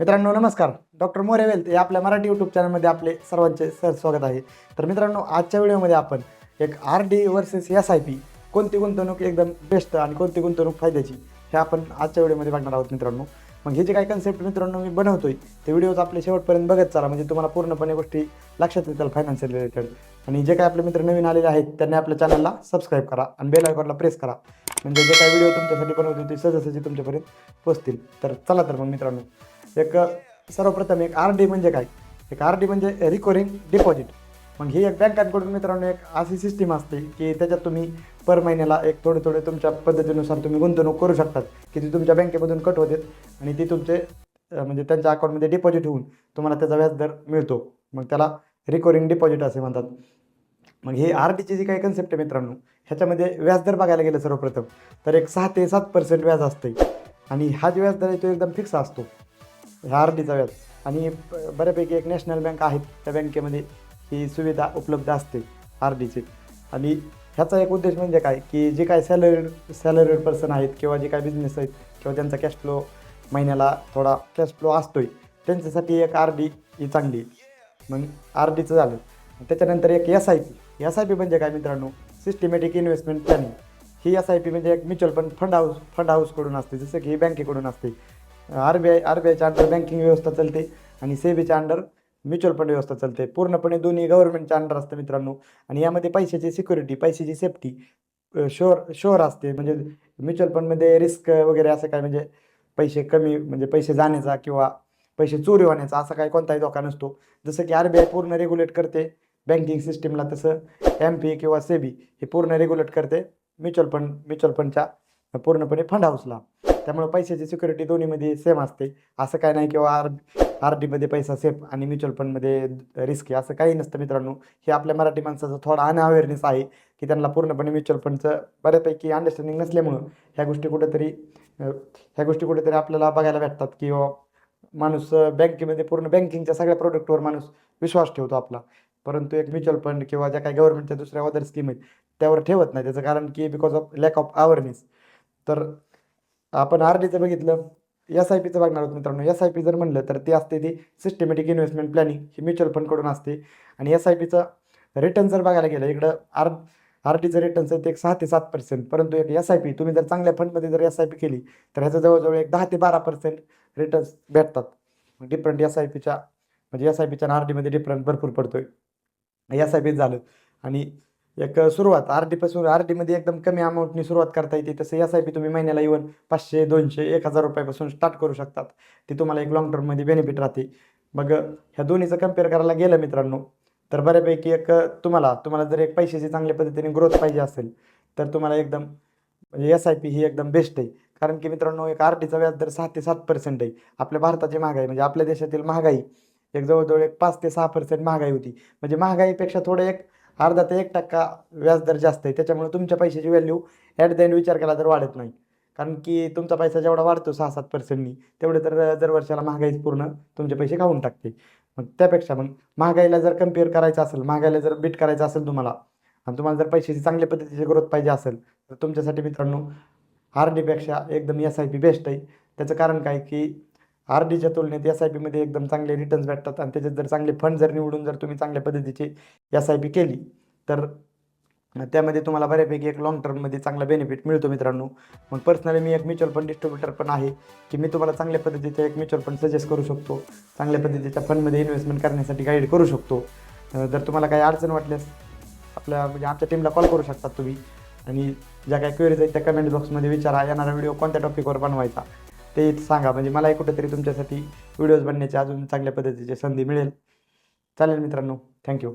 मित्रांनो नमस्कार. Doctor More wealth या आपल्या मराठी यूट्यूब चॅनलमध्ये आपले सर्वांचे सर स्वागत आहे. तर मित्रांनो आजच्या व्हिडिओमध्ये आपण एक R D versus S I P कोणती गुंतवणूक एकदम बेस्ट आणि कोणती गुंतवणूक फायद्याची हे आपण आजच्या व्हिडिओमध्ये बघणार आहोत मित्रांनो. मग हे जे काही कन्सेप्ट मित्रांनो मी बनवतोय ते व्हिडिओज आपले शेवटपर्यंत बघत चाला. म्हणजे तुम्हाला पूर्णपणे गोष्टी लक्षात येतील फायनान्स रिलेटेड आणि जे काही आपले मित्र नवीन आलेले आहेत त्यांनी आपल्या चॅनलला सबस्क्राईब करा आणि बेल आयकॉनला प्रेस करा. म्हणजे जे काही व्हिडिओ तुमच्यासाठी बनवतो ते सहजासहजी तुमच्यापर्यंत पोहोचतील तर चला तर मग मित्रांनो एक सर्वप्रथम एक आर डी म्हणजे काय? एक आर डी म्हणजे रिकरिंग डिपॉझिट मग ही एक बँकांकडून मित्रांनो एक अशी सिस्टीम असते की त्याच्यात तुम्ही पर महिन्याला एक थोडे थोडे तुमच्या पद्धतीनुसार तुम्ही गुंतवणूक करू शकतात की ती तुमच्या बँकेमधून कट होते आणि ती तुमचे म्हणजे त्यांच्या अकाउंटमध्ये डिपॉझिट होऊन तुम्हाला त्याचा व्याजदर मिळतो. मग त्याला रिकरिंग डिपॉझिट असे म्हणतात. मग हे आर डीची जी काही कन्सेप्ट आहे मित्रांनो ह्याच्यामध्ये व्याजदर बघायला गेलं सर्वप्रथम तर एक सहा ते सात पर्सेंट व्याज असते. आणि हा जो व्याजदर आहे तो एकदम फिक्स असतो. ह्या आर डीचा व्याज आणि ब- बऱ्यापैकी एक नॅशनल बँक आहेत त्या बँकेमध्ये ही सुविधा उपलब्ध असते आर डीची आणि ह्याचा एक उद्देश म्हणजे काय की जे काय सॅलरीड सॅलरीड पर्सन आहेत किंवा जे काय बिझनेस आहेत किंवा ज्यांचा कॅश फ्लो महिन्याला थोडा कॅश फ्लो असतोय त्यांच्यासाठी एक आर डी ही चांगली. मग आर डीचं झालं. त्याच्यानंतर एक S I P S I P म्हणजे काय मित्रांनो? सिस्टमॅटिक इन्व्हेस्टमेंट प्लॅनिंग ही एस आय पी म्हणजे एक mutual fund fund house fund हाऊसकडून असते जसं की ही बँकेकडून असते. R B I R B आयच्या अंडर बँकिंग व्यवस्था चालते आणि सेबीच्या अंडर म्युच्युअल फंड व्यवस्था चालते. पूर्णपणे दोन्ही गव्हर्नमेंटच्या अंडर असतं मित्रांनो. आणि यामध्ये पैशाची सिक्युरिटी पैशाची सेफ्टी शोअर शोअर असते. म्हणजे म्युच्युअल फंडमध्ये रिस्क वगैरे असं काय म्हणजे पैसे कमी म्हणजे पैसे जाण्याचा किंवा पैसे चोरी होण्याचा असा काही कोणताही धोका नसतो. जसं की आर बी आय पूर्ण रेग्युलेट करते बँकिंग सिस्टीमला तसं एम पी किंवा सेबी हे पूर्ण रेग्युलेट करते म्युच्युअल फंड म्युच्युअल फंडच्या पूर्णपणे फंड हाऊसला त्यामुळे पैशाची सिक्युरिटी दोन्हीमध्ये सेम असते. असं काय नाही किंवा आर आर डीमध्ये पैसा सेफ आणि म्युच्युअल फंडमध्ये रिस्क आहे. असं काही नसतं मित्रांनो. हे आपल्या मराठी माणसाचं थोडा अनअवेअरनेस आहे की त्यांना पूर्णपणे म्युच्युअल फंडचं बऱ्यापैकी अंडरस्टँडिंग नसल्यामुळं ह्या गोष्टी कुठेतरी ह्या गोष्टी कुठेतरी आपल्याला बघायला भेटतात किंवा माणूस बँकेमध्ये पूर्ण बँकिंगच्या सगळ्या प्रोडक्टवर माणूस विश्वास ठेवतो आपला. परंतु एक म्युच्युअल फंड किंवा ज्या काही गव्हर्नमेंटच्या दुसऱ्या अदर स्कीम आहेत त्यावर ठेवत नाही. त्याचं कारण की because of lack of awareness तर आपण आर डीचं बघितलं एस आय पीचं बघणार आहोत मित्रांनो. एस आय पी जर म्हणलं तर ती असते ती सिस्टमॅटिक इन्व्हेस्टमेंट प्लॅनिंग ही म्युच्युअल फंडकडून असते. आणि एस आय पीचं रिटर्न जर बघायला गेलं इकडं आर आर डीचं रिटर्न्स आहे ते एक सहा ते सात पर्सेंट परंतु एक एस आय पी तुम्ही जर चांगल्या फंडमध्ये जर एस आय पी केली तर ह्याचं जवळजवळ एक दहा ते बारा पर्सेंट रिटर्न्स भेटतात. डिफरंट एस आय पीच्या म्हणजे एस आय पीच्या आर डीमध्ये डिफरंट भरपूर पडतोय. एस आय पी झालं. आणि एक सुरुवात आर डीपासून आर डीमध्ये एकदम कमी अमाऊंटनी सुरुवात करता येते. तसं एस आय पी तुम्ही महिन्याला येऊन पाचशे दोनशे एक हजार रुपयापासून स्टार्ट करू शकतात. ती तुम्हाला एक लॉंग टर्ममध्ये बेनिफिट राहते. मग ह्या दोन्हीचं कंपेअर करायला गेलं मित्रांनो तर बऱ्यापैकी एक तुम्हाला तुम्हाला जर एक पैशाची चांगल्या पद्धतीने ग्रोथ पाहिजे असेल तर तुम्हाला एकदम म्हणजे एस आय पी ही एकदम बेस्ट आहे. कारण की मित्रांनो एक आर डीचा व्याजदर सहा ते सात पर्सेंट आहे. आपल्या भारताची महागाई म्हणजे आपल्या देशातील महागाई एक जवळजवळ एक पाच ते सहा पर्सेंट महागाई होती. म्हणजे महागाईपेक्षा थोडं एक अर्धा ते एक टक्का व्याजदर जास्त आहे. त्याच्यामुळे तुमच्या पैशाची व्हॅल्यू ॲट द एंड विचार केला तर वाढत नाही. कारण की तुमचा पैसा जेवढा वाढतो सहा सात पर्सेंटनी तेवढे तर दर वर्षाला महागाईच पूर्ण तुमचे पैसे खाऊन टाकते. मग त्यापेक्षा मग महागाईला जर कंपेअर करायचं असेल महागाईला जर बीट करायचं असेल तुम्हाला आणि तुम्हाला जर पैशाची चांगल्या पद्धतीची ग्रोथ पाहिजे असेल तर तुमच्यासाठी मित्रांनो आर डीपेक्षा एकदम एस आय पी बेस्ट आहे. त्याचं कारण काय की आर डीच्या तुलनेत एस आय पीमध्ये एकदम चांगले रिटर्न्स भेटतात आणि त्याच्यात जर चांगले फंड जर निवडून जर तुम्ही चांगल्या पद्धतीची एस आय पी केली तर त्यामध्ये तुम्हाला बऱ्यापैकी एक लॉंग टर्ममध्ये चांगला बेनिफिट मिळतो मित्रांनो. मग पर्सनली मी एक म्युच्युअल फंड डिस्ट्रीब्युटर पण आहे की मी तुम्हाला चांगल्या पद्धतीचा एक म्युच्युअल फंड सजेस्ट करू शकतो. चांगल्या पद्धतीच्या फंडमध्ये इन्व्हेस्टमेंट करण्यासाठी गाईड करू शकतो. जर तुम्हाला काही अडचण वाटल्यास आपल्या म्हणजे आमच्या टीमला कॉल करू शकतात तुम्ही. आणि ज्या काही क्वेरीज आहेत त्या कमेंट बॉक्समध्ये विचारा. येणारा व्हिडिओ कोणत्या टॉपिकवर बनवायचा? ते सांगा. म्हणजे मलाही कुठेतरी तुमच्यासाठी व्हिडिओज बनण्याची अजून चांगल्या पद्धतीची संधी मिळेल. चालेल मित्रांनो. थँक्यू